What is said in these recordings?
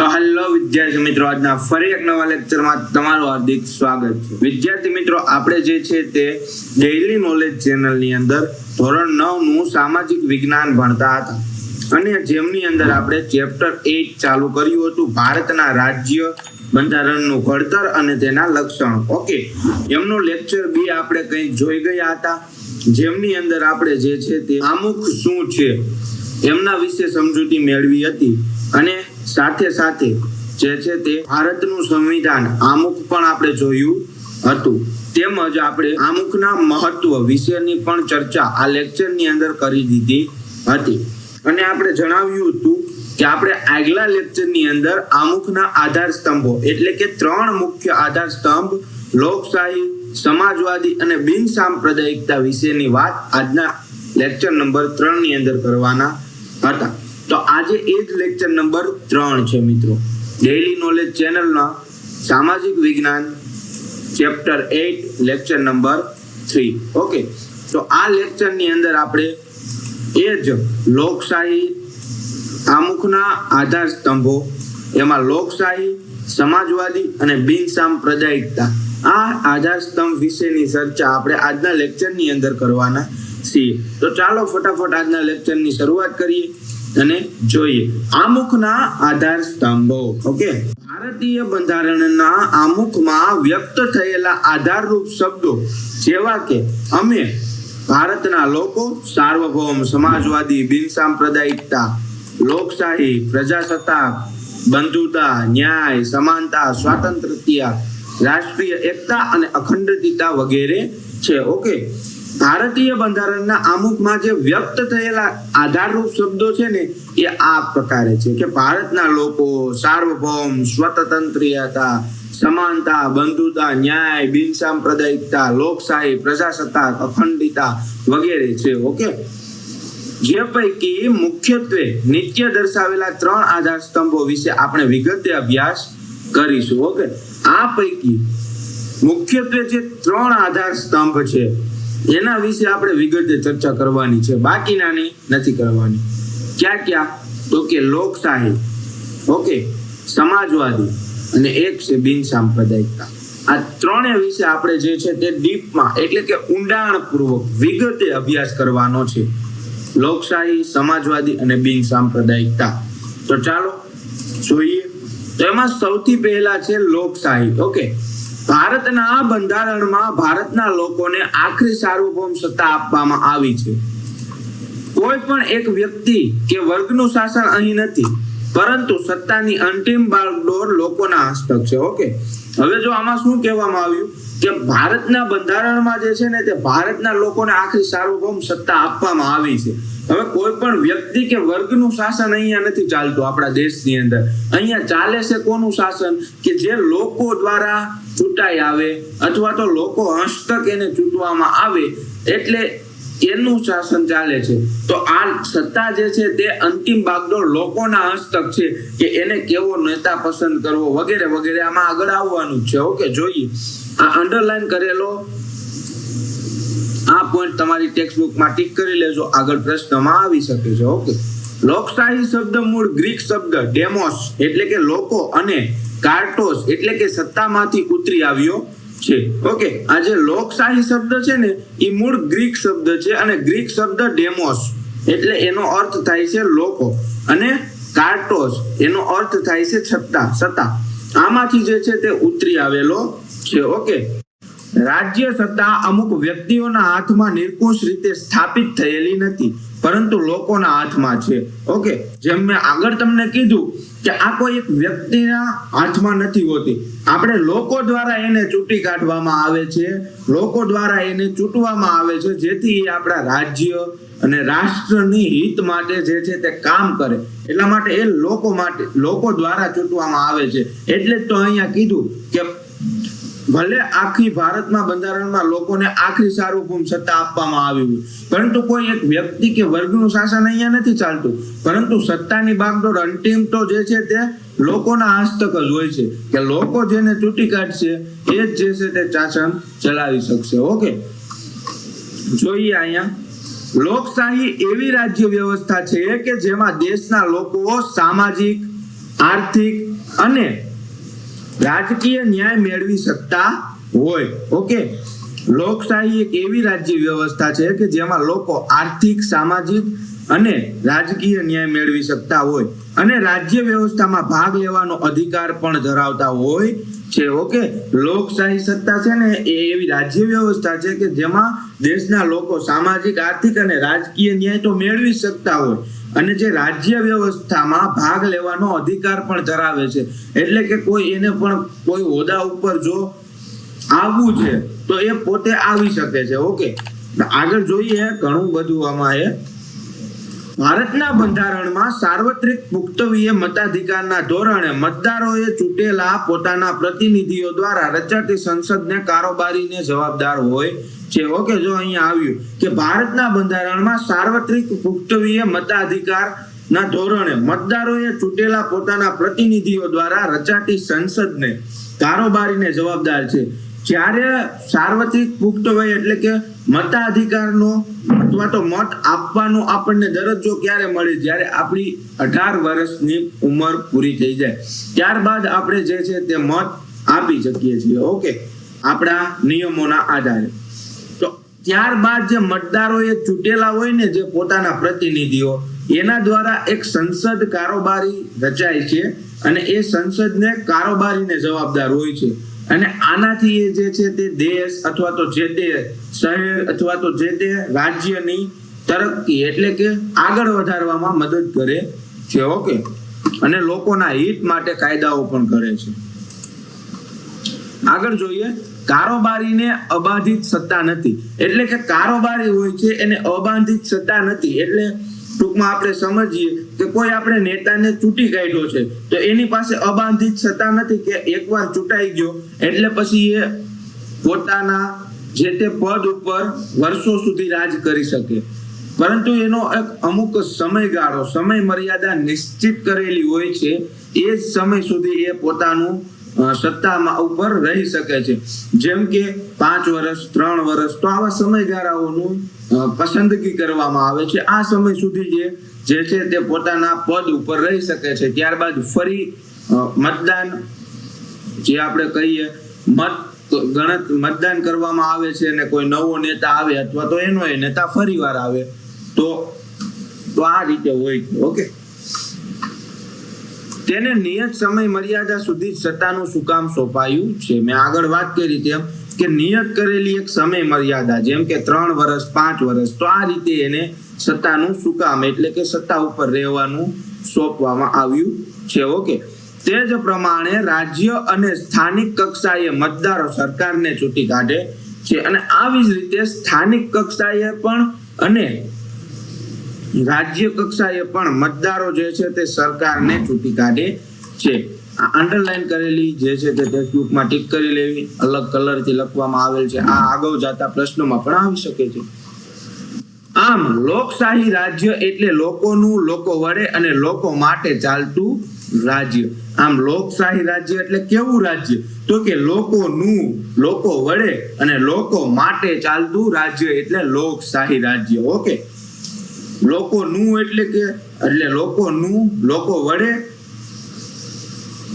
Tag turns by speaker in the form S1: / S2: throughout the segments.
S1: તો હેલો વિદ્યાર્થી મિત્રો, આજના ફરી એક નવા લેક્ચરમાં તમારું હાર્દિક સ્વાગત છે. વિદ્યાર્થી મિત્રો, આપણે જે છે તે ડેઇલી નોલેજ ચેનલની અંદર ધોરણ નવનું સામાજિક વિજ્ઞાન ભણતા હતા. અને જેમની અંદર આપણે ચેપ્ટર એટ ચાલુ કર્યું હતું, ભારતના રાજ્ય બંધારણનું ઘડતર અને તેના લક્ષણો. ઓકે એમનો લેક્ચર બી આપણે કંઈક જોઈ ગયા હતા. જેમની અંદર આપણે જે છે તે આમુખ શું છે, એમના વિશે સમજૂતી મેળવી હતી. અને સાથે સાથે જે છે તે ભારતનું સંવિધાન આમુખ પણ આપણે જોયું હતું. તેમજ આપણે આમુખના મહત્વ વિશેની પણ ચર્ચા આ લેક્ચરની અંદર કરી દીધી હતી. અને આપણે જણાવ્યું હતું કે આપણે આગલા લેક્ચરની અંદર આમુખના આધાર સ્તંભો એટલે કે ત્રણ મુખ્ય આધાર સ્તંભ, લોકશાહી, સમાજવાદી અને બિન સાંપ્રદાયિકતા વિશેની વાત આજના લેક્ચર નંબર ત્રણની અંદર કરવાના હતા. તો આજે એ જ લેક્ચર નંબર ત્રણ છે મિત્રો. ડેઇલી નોલેજ ચેનલના સામાજિક વિજ્ઞાન chapter eight lecture number three okay તો આ લેક્ચરની અંદર આપણે એ જ લોકશાહી આમુખના આધાર સ્તંભો એમાં લોકશાહી, સમાજવાદી અને બિનસામ પ્રજાયિકતા, આ આધાર સ્તંભ વિશેની ચર્ચા આપણે આજના લેક્ચરની અંદર કરવાના છીએ. તો ચાલો ફટાફટ આજના લેક્ચરની શરૂઆત કરીએ. અને જોઈએ. આમુખના આધાર સ્તંભો, ઓકે? ભારતીય બંધારણના આમુખમાં વ્યક્ત થયેલા આધારરૂપ શબ્દો જેવા કે, અમે ભારતના લોકો, સાર્વભૌમ સમાજવાદી બિન સાંપ્રદાયિકતા લોકશાહી, પ્રજાસત્તાક, બંધુતા, ન્યાય, સમાનતા સ્વાતંત્ર્ય રાષ્ટ્રીય એકતા અને અખંડિતતા વગેરે છે, ઓકે? ભારતીય બંધારણના આમુખમાં જે વ્યક્ત થયેલા આધારરૂપ શબ્દો છે ને, એ આ પ્રકારે છે કે ભારતના લોકો સાર્વભૌમ સ્વતંત્રતા સમાનતા, બંધુતા, ન્યાય બિન સાંપ્રદાયિકતા લોકશાહી, પ્રજાસત્તાક અખંડિતા વગેરે છે, ઓકે? જે પૈકી મુખ્યત્વે નિત્ય દર્શાવેલા ત્રણ આધાર સ્તંભો વિશે આપણે વિગતે અભ્યાસ કરીશું, ઓકે? આ પૈકી મુખ્યત્વે જે ત્રણ આધાર સ્તંભ છે એના વિશે આપણે વિગતે ચર્ચા કરવાની છે. બાકીનાની નથી કરવાની. ક્યાં ક્યાં? તો કે લોકશાહી ઓકે. સમાજવાદી અને એક છે બિન સાંપ્રદાયિકતા. આ ત્રણે વિશે આપણે જે છે તે ડીપમાં એટલે કે ઊંડાણપૂર્વક વિગતે અભ્યાસ કરવાનો છે. લોકશાહી સમાજવાદી અને બિન સાંપ્રદાયિકતા. તો ચાલો જોઈએ. તો એમાં સૌથી પહેલા છે લોકશાહી ઓકે. ભારતના બંધારણમાં ભારતના લોકોને આખરી સાર્વભૌમ સત્તા આપવામાં આવી છે. કોઈ પણ એક વ્યક્તિ કે વર્ગનું શાસન અહીં નથી, પરંતુ સત્તાની અંતિમ બાગડોર લોકોના હસ્તક છે, ઓકે? હવે જો આમાં શું કહેવામાં આવ્યું? કે ભારતના બંધારણમાં જે છે ને તે ભારતના લોકોને આખરી સાર્વભૌમ સત્તા આપવામાં આવી છે. હવે કોઈ પણ વ્યક્તિ કે વર્ગનું શાસન અહીંયા નથી ચાલતું આપણા દેશની અંદર. અહીંયા ચાલે છે કોનું શાસન? કે જે લોકો દ્વારા ચૂંટાઈ આવે અથવા તો લોકો હસ્તક એને ચૂંટવામાં આવે એટલે એનું શાસન ચાલે છે. તો આ સત્તા જે છે તે અંતિમ બાગડોળ લોકોના હસ્તક છે કે એને કેવો નેતા પસંદ કરવો વગેરે વગેરે આમાં આગળ આવવાનું છે. ઓકે, જોઈએ. આ અંડરલાઈન કરેલો આ પોઈન્ટ તમારી ટેક્સ્ટ બુકમાં ટીક કરી લેજો. આગળ પ્રશ્નમાં આવી શકે છે. ઓકે. લોકશાહી શબ્દ મૂળ ગ્રીક શબ્દ ડેમોસ એટલે કે લોકો અને કાર્ટોસ એટલે કે સત્તામાંથી ઉતરી આવ્યો છે. ઓકે, આ જે લોકશાહી શબ્દ છે ને, એ મૂળ ગ્રીક શબ્દ છે અને ગ્રીક શબ્દ ડેમોસ. એટલે એનો અર્થ થાય છે લોકો. અને કાર્ટોસ એનો અર્થ થાય છે સત્તા સત્તા. આમાંથી જે છે તે ઉતરી આવેલો છે. ઓકે રાજ્ય સત્તા અમુક વ્યક્તિઓના હાથમાં નિર્કુશ રીતે સ્થાપિત થયેલી નથી, પરંતુ લોકોના હાથમાં છે. ઓકે, જેમ મેં આગળ તમને કીધું કે આ કોઈ એક વ્યક્તિના હાથમાં નથી હોતી. આપણે લોકો દ્વારા એને ચૂંટી કાઢવામાં આવે છે, લોકો દ્વારા એને ચૂંટવામાં આવે છે, જેથી એ આપણા રાજ્ય અને રાષ્ટ્રની હિત માટે જે છે તે કામ કરે. એટલા માટે એ લોકો માટે, લોકો દ્વારા ચૂંટવામાં આવે છે. એટલે જ તો અહીંયા કીધું કે ભલે આખી ભારતમાં બંધારણમાં લોકોને આખરી સાર્વભૌમ સત્તા આપવામાં આવી હોય, પરંતુ કોઈ એક વ્યક્તિ કે વર્ગનું શાસન અહીંયા નથી ચાલતું. પરંતુ સત્તાની બાગડોર અંતિમ તો જે છે તે લોકોના હસ્તક જ હોય છે કે લોકો જેને ચૂંટી કાઢશે, એ જ જે છે તે શાસન ચલાવી શકશે. ઓકે? જોઈએ અહીંયા. લોકશાહી એવી રાજ્ય વ્યવસ્થા છે કે જેમાં દેશના લોકો સામાજિક, આર્થિક અને રાજકીય ન્યાય મેળવી શકતા હોય. ઓકે? લોકશાહી એક એવી રાજ્ય વ્યવસ્થા છે કે જેમાં લોકો આર્થિક, સામાજિક અને રાજકીય ન્યાય મેળવી શકતા હોય. અને રાજ્ય વ્યવસ્થામાં ભાગ લેવાનો અધિકાર પણ ધરાવતા હોય છે ઓકે લોકશાહી સત્તા છે ને, એ એવી રાજ્ય વ્યવસ્થા છે કે જેમાં દેશના લોકો સામાજિક, આર્થિક અને રાજકીય ન્યાય તો મેળવી શકતા હોય. અને જે રાજ્ય વ્યવસ્થામાં ભાગ લેવાનો અધિકાર પણ ધરાવે છે. એટલે કે કોઈ એને પણ કોઈ હોદ્દા ઉપર જો આવવું છે, તો એ પોતે આવી શકે છે ઓકે આગળ જોઈએ ઘણું બધું આમાં એ ભારતના બંધારણમાં સાર્વત્રિક પુખ્તવીય મતાધિકારના ધોરણે મતદારોએ ચૂંટેલા પોતાના પ્રતિનિધિઓ દ્વારા રચાતી સંસદને કારોબારીને જવાબદાર હોય છે. ઓકે જો અહીંયા આવ્યું કે ભારતના બંધારણમાં સાર્વત્રિક પુખ્તવીય મતાધિકાર ના ધોરણે મતદારોએ ચૂંટેલા પોતાના પ્રતિનિધિઓ દ્વારા રચાતી સંસદને કારોબારીને જવાબદાર છે. જ્યારે સાર્વત્રિક પુખ્ત વય એટલે કે મતાધિકારનો અથવા તો મત આપવાનો આપણને દરજ્જો ક્યારે મળે? જ્યારે આપણી અઢાર વર્ષની ઉંમર પૂરી થઈ જાય. ત્યારબાદ આપણે જે છે તે મત આપી શકીએ છીએ. ઓકે? આપણા નિયમોના આધારે. તો ત્યારબાદ જે મતદારોએ ચૂંટેલા હોય ને જે પોતાના પ્રતિનિધિઓ, એના દ્વારા એક સંસદ કારોબારી રચાય છે અને એ સંસદને કારોબારીને જવાબદાર હોય છે. અને આનાથી એ જે છે તે દેશ અથવા તો જે તે શહેર અથવા તો જે તે રાજ્યની તરક્કી એટલે કે આગળ વધારવામાં મદદ કરે છે ઓકે અને લોકોના હિત માટે કાયદાઓ પણ કરે છે. આગળ જોઈએ, કારોબારીને અબાધિત સત્તા નથી. એટલે કે કારોબારી હોય છે એને અબાધિત સત્તા નથી. એટલે ટૂંકમાં આપણે સમજીએ કે કોઈ આપણે નેતાને ચૂંટી કાઢ્યો છે, તો એની પાસે અબાંધિત સત્તા નથી કે એકવાર ચૂંટાઈ ગયો, એટલે પછી એ પોતાના જે તે પદ ઉપર વર્ષો સુધી રાજ કરી શકે. પરંતુ એનો એક અમુક સમયગાળો સમય મર્યાદા નિશ્ચિત કરેલી હોય છે, એ જ સમય સુધી એ પોતાનું સત્તામાં ઉપર રહી શકે છે. જેમ કે પાંચ વર્ષ ત્રણ વર્ષ તો આવા સમયગાળાઓનું પસંદગી કરવામાં આવે છે. આ સમય સુધી જે જે છે તે પોતાના પદ ઉપર રહી શકે છે. ત્યારબાદ ફરી મતદાન, જે આપણે કહીએ, મત, ગણત, મતદાન કરવામાં આવે છે અને કોઈ નવો નેતા આવે અથવા તો એનો એ નેતા ફરીવાર આવે, તો તો આ રીતે હોય ઓકે? તેને નિયત સમય મર્યાદા સુધી સત્તાનું શું કામ સોંપાયું છે. મેં આગળ વાત કરી તેમ કે નિયત કરેલી એક સમય મર્યાદા, જેમ કે ત્રણ વર્ષ પાંચ વર્ષ તો આ રીતે એને સત્તાનું સુકામ, એટલે કે સત્તા ઉપર રહેવાનું સોંપવામાં આવ્યું છે, ઓકે. તે જ પ્રમાણે રાજ્ય અને સ્થાનિક કક્ષાએ મતદારો સરકારને ચૂંટી કાઢે છે અને આવી જ રીતે સ્થાનિક કક્ષાએ પણ અને રાજ્ય કક્ષાએ પણ મતદારો જે છે તે સરકારને ચૂંટી કાઢે છે. અંડરલાઈન કરેલી જે છે તે ટેક્સ્ટબુકમાં ટીક કરી લેવી. અલગ કલરથી લખવામાં આવેલ છે. આ આગળ જતા પ્રશ્નોમાં પણ આવી શકે છે. આમ લોકશાહી રાજ્ય એટલે લોકોનું, લોકો વડે અને લોકો માટે ચાલતું રાજ્ય. આમ લોકશાહી રાજ્ય એટલે કેવું રાજ્ય? તો કે લોકોનું, લોકો વડે અને લોકો માટે ચાલતું રાજ્ય એટલે લોકશાહી રાજ્ય. ઓકે? લોકોનું એટલે કે, એટલે લોકોનું, લોકો વડે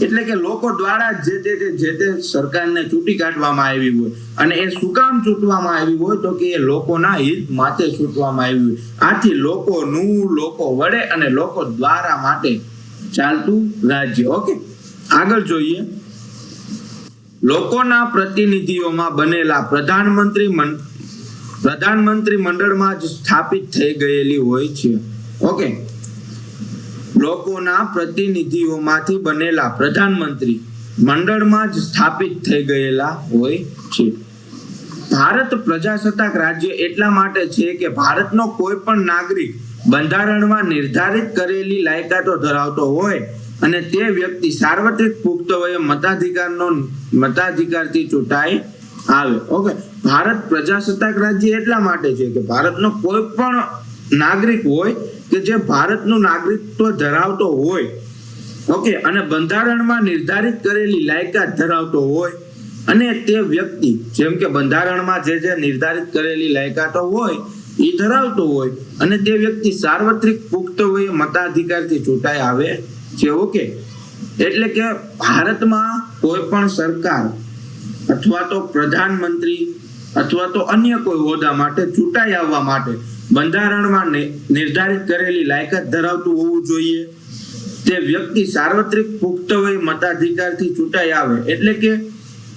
S1: એટલે કે લોકો દ્વારા જે તે જે- તે સરકારને ચૂંટી કાઢવામાં આવી હોય અને એ શું કામ ચૂંટવામાં આવી હોય તો કે એ લોકોના હિત માટે ચૂંટવામાં આવી હોય. આથી લોકોનું લોકો વડે અને લોકો દ્વારા માટે ચાલતું રાજ્ય. ઓકે? આગળ જોઈએ. લોકોના પ્રતિનિધિઓમાં બનેલા પ્રધાનમંત્રી પ્રધાનમંત્રી મંડળમાં જ સ્થાપિત થઈ ગયેલી હોય છે. ઓકે? લોકોના પ્રતિનિધિઓમાંથી બનેલા પ્રધાનમંત્રી મંડળમાં જ સ્થાપિત થઈ ગયેલા હોય છે. ભારત પ્રજાસત્તાક રાજ્ય એટલા માટે છે કે ભારતનો કોઈ પણ નાગરિક બંધારણમાં નિર્ધારિત કરેલી લાયકાતો ધરાવતો હોય અને તે વ્યક્તિ સાર્વત્રિક પુખ્ત વયે મતાધિકારનો મતાધિકારથી ચૂંટાઈ આવે. ઓકે, ભારત પ્રજાસત્તાક રાજ્ય એટલા માટે છે કે ભારતનો કોઈ પણ નાગરિક હોય કે જે ભારતનું નાગરિકત્વ ધરાવતો હોય, ઓકે, અને બંધારણમાં નિર્ધારિત કરેલી લાયકાત ધરાવતો હોય, અને તે વ્યક્તિ, જેમ કે બંધારણમાં જે જે નિર્ધારિત કરેલી લાયકાતો હોય એ ધરાવતો હોય, અને તે વ્યક્તિ સાર્વત્રિક પુખ્ત વયે મતાધિકારથી ચૂંટાઈ આવે છે, ઓકે. એટલે કે ભારતમાં કોઈ પણ સરકાર અથવા તો પ્રધાનમંત્રી અથવા તો અન્ય કોઈ હોદ્દા માટે ચૂંટાઈ આવવા માટે બંધારણમાં નિર્ધારિત કરેલી લાયકાત ધરાવતું હોવું જોઈએ. તે વ્યક્તિ સાર્વત્રિક પુખ્ત વય મતાધિકારથી ચૂંટાઈ આવે, એટલે કે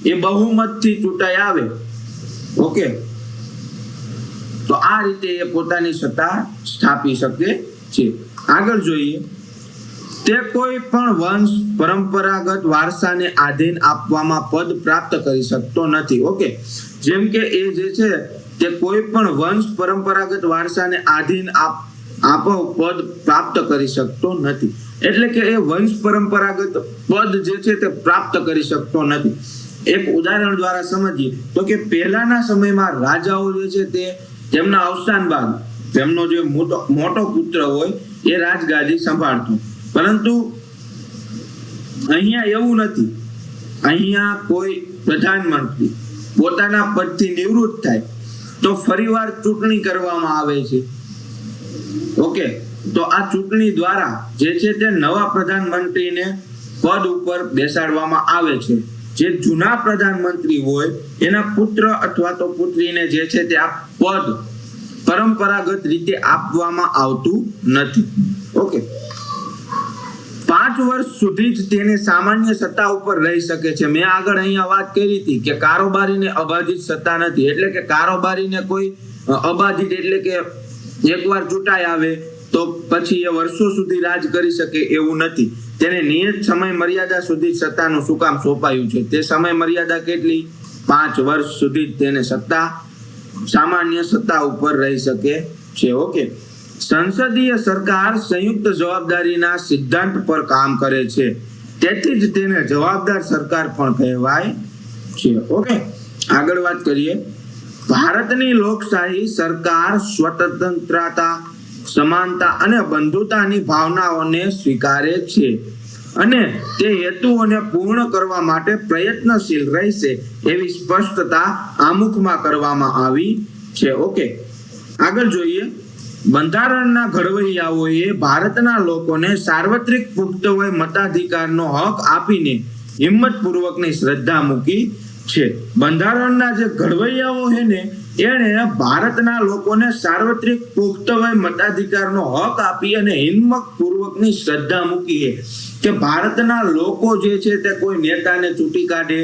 S1: એ બહુમતથી ચૂંટાઈ આવે. ઓકે? તો આ રીતે એ પોતાની સત્તા સ્થાપી શકે છે. આગળ જોઈએ. તે કોઈ પણ વંશ, પરંપરાગત વારસાને આધીન આપવામાં પદ પ્રાપ્ત કરી શકતો નથી. ઓકે? જેમ કે એ જે છે તે કોઈ પણ વંશ પરંપરાગત વારસાને આધીન આપ પદ પ્રાપ્ત કરી શકતો નથી. એટલે કે એ વંશ પરંપરાગત પદ જે છે તે પ્રાપ્ત કરી શકતો નથી. એક ઉદાહરણ દ્વારા સમજીએ તો કે પહેલાના સમયમાં રાજાઓ જે છે તે તેમના અવસાન બાદ તેમનો જે મોટો મોટો પુત્ર હોય એ રાજગાદી સંભાળતો. પરંતુ અહીંયા એવું નથી. અહીંયા કોઈ પ્રધાનમંત્રી પોતાના પદથી નિવૃત્ત થાય તો ફરીવાર ચૂંટણી કરવામાં આવે છે. ઓકે, તો આ ચૂંટણી દ્વારા જે છે તે નવા પ્રધાનમંત્રીને પદ ઉપર બેસાડવામાં આવે છે. જે જૂના પ્રધાનમંત્રી હોય, એના પુત્ર અથવા તો પુત્રીને જે છે તે આ પદ પરંપરાગત રીતે આપવામાં આવતું નથી. ઓકે પાંચ વર્ષ સુધી જ તેને સામાન્ય સત્તા ઉપર રહી શકે છે. મેં આગળ અહીંયા વાત કરી હતી કે કારોબારીને અબાધિત સત્તા નથી. એટલે કે કારોબારીને કોઈ અબાધિત એટલે કે એકવાર ચૂંટાઈ આવે તો પછી એ વર્ષો સુધી રાજ કરી શકે એવું નથી. તેને નિયત સમય મર્યાદા સુધી સત્તાનું શું કામ સોંપાયું છે. તે સમય મર્યાદા કેટલી? પાંચ વર્ષ સુધી તેને સત્તા, સામાન્ય સત્તા ઉપર રહી શકે છે. ઓકે. સંસદીય સરકાર સંયુક્ત જવાબદારીના સિદ્ધાંત પર કામ કરે છે. તેથી જ તેને જવાબદાર સરકાર પણ કહેવાય છે. ઓકે, આગળ વાત કરીએ. ભારતની લોકશાહી સરકાર સ્વતંત્રતા, સમાનતા અને બંધુતાની ભાવનાઓને સ્વીકારે છે અને તે હેતુઓને પૂર્ણ કરવા માટે પ્રયત્નશીલ રહેશે એવી સ્પષ્ટતા આમુખમાં કરવામાં આવી છે. ઓકે, આગળ જોઈએ. બંધારણના ઘડવૈયાઓએ ભારતના લોકોને સાર્વત્રિક પુખ્ત વય મતાધિકારનો હક આપીને હિંમતપૂર્વકની શ્રદ્ધા મૂકી છે. બંધારણના જે ઘડવૈયાઓ છે ને એણે ભારતના લોકોને સાર્વત્રિક પુખ્ત વય મતાધિકારનો હક આપી અને હિંમતપૂર્વકની શ્રદ્ધા મૂકી કે ભારતના લોકો જે છે તે કોઈ નેતાને ચૂંટી કાઢે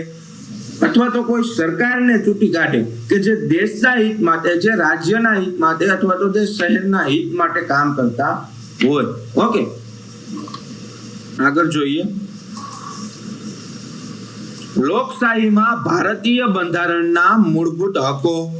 S1: અથવા તો કોઈ સરકારને ચૂંટી કાઢે કે જે દેશના હિત માટે, જે રાજ્યના હિત માટે અથવા તો જે શહેરના હિત માટે કામ કરતા હોય. ઓકે. આગળ જોઈએ. લોકશાહીમાં ભારતીય બંધારણના મૂળભૂત હકો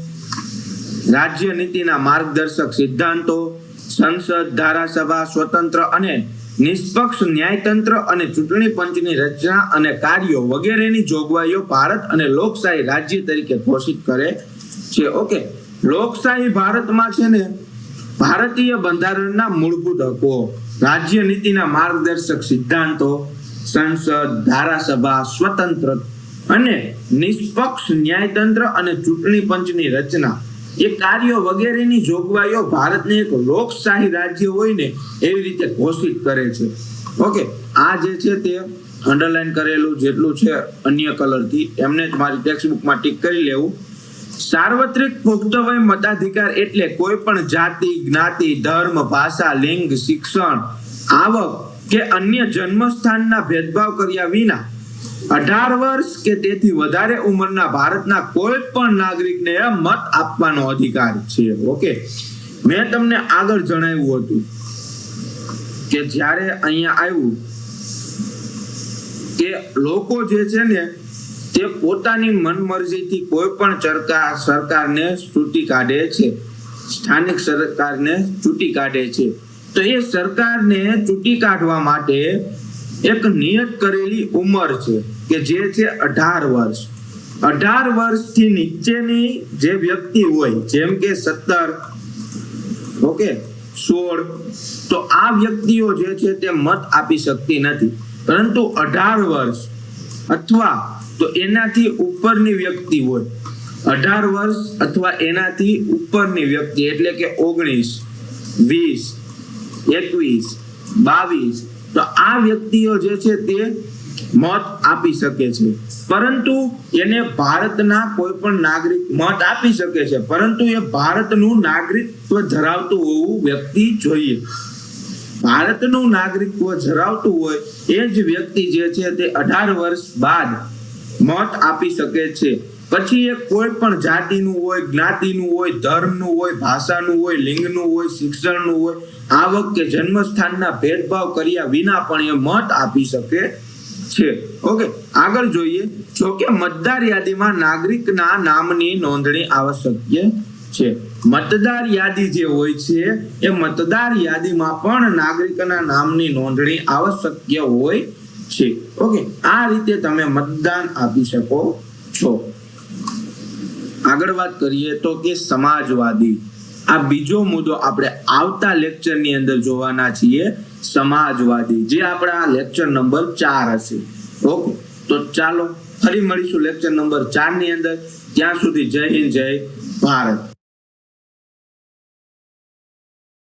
S1: રાજ્ય નીતિના માર્ગદર્શક સિદ્ધાંતો, સંસદ, ધારાસભા, સ્વતંત્ર અને નિષ્પક્ષ ન્યાયતંત્ર અને ચૂંટણી પંચની રચના અને કાર્યો વગેરેની જોગવાઈઓ ભારત અને લોકશાહી રાજ્ય તરીકે ઘોષિત કરે છે. ઓકે. લોકશાહી ભારતમાં છે ને ભારતીય બંધારણના મૂળભૂત હકો, રાજ્ય નીતિના માર્ગદર્શક સિદ્ધાંતો, સંસદ, ધારાસભા, સ્વતંત્ર અને નિષ્પક્ષ ન્યાયતંત્ર અને ચૂંટણી પંચની રચના એ કાર્યો વગેરેની જોગવાઈઓ ભારતને એક લોકશાહી રાજ્ય હોય ને એવી રીતે ઘોષિત કરે છે. ઓકે, આ જે છે તે અંડરલાઈન કરેલું જેટલું છે અન્ય કલરથી એમને જ મારી ટેક્સ્ટબુકમાં ટીક કરી લેવું. સાર્વત્રિક પુખ્ત મતાધિકાર એટલે કોઈ પણ જાતિ, જ્ઞાતિ, ધર્મ, ભાષા, લિંગ, શિક્ષણ, આવક કે અન્ય જન્મસ્થાનના ભેદભાવ કર્યા વિના અઢાર વર્ષ કે તેથી વધારે ઉંમરના ભારતના કોઈ પણ નાગરિકને મત આપવાનો અધિકાર છે. ઓકે. મેં તમને આગળ જણાવ્યું હતું કે જ્યારે અહીંયા આવ્યું કે લોકો જે છે ને તે પોતાની મનમરજીથી કોઈ પણ સરકાર સરકારને ચૂંટી કાઢે છે. સ્થાનિક સરકારને ચૂંટી કાઢે છે. તો એ સરકારને ચૂંટી કાઢવા માટે એક નિયત કરેલી ઉંમર છે. કે જે છે અઢાર વર્ષ. અઢાર વર્ષથી નીચેની જે વ્યક્તિ હોય, જેમ કે સત્તર, ઓકે, સોળ, તો આ વ્યક્તિઓ જે છે તે મત આપી શકતી નથી. પરંતુ અઢાર વર્ષ અથવા તો એનાથી ઉપરની વ્યક્તિ હોય. અઢાર વર્ષ અથવા એનાથી ઉપરની વ્યક્તિ એટલે કે ઓગણીસ, વીસ, એકવીસ, બાવીસ, તો આ વ્યક્તિઓ જે છે તે મત આપી શકે છે. પરંતુ એને ભારતના કોઈ પણ નાગરિક મત આપી શકે છે. પરંતુ એ ભારતનું નાગરિકત્વ ધરાવતું હોવું વ્યક્તિ જોઈએ. ભારતનું નાગરિકત્વ ધરાવતું હોય એ જ વ્યક્તિ જે છે તે અઢાર વર્ષ બાદ મત આપી શકે છે. પછી એ કોઈ પણ જાતિનું હોય, જ્ઞાતિનું હોય, ધર્મનું હોય, ભાષાનું હોય, લિંગનું હોય, શિક્ષણનું હોય, આવક કે જન્મસ્થાનના ભેદભાવ કર્યા વિના પણ એ મત આપી શકે છે. ઓકે આગળ જોઈએ જો કે મતદાર યાદીમાં નાગરિકના નામની નોંધણી આવશ્યક છે. મતદાર યાદી જે હોય છે, એ મતદાર યાદીમાં પણ નાગરિકના નામની નોંધણી આવશ્યક હોય છે. ઓકે આ રીતે તમે મતદાન આપી શકો છો. આગળ વાત કરીએ તો કે સમાજવાદી. આ બીજો મુદ્દો આપણે આવતા લેક્ચરની અંદર જોવાના છીએ. સમાજવાદી, જે આપણા લેક્ચર નંબર ચાર હશે. ઓકે, તો ચાલો ફરી મળીશું લેક્ચર નંબર ચારની અંદર. ત્યાં સુધી જય હિન્દ, જય ભારત.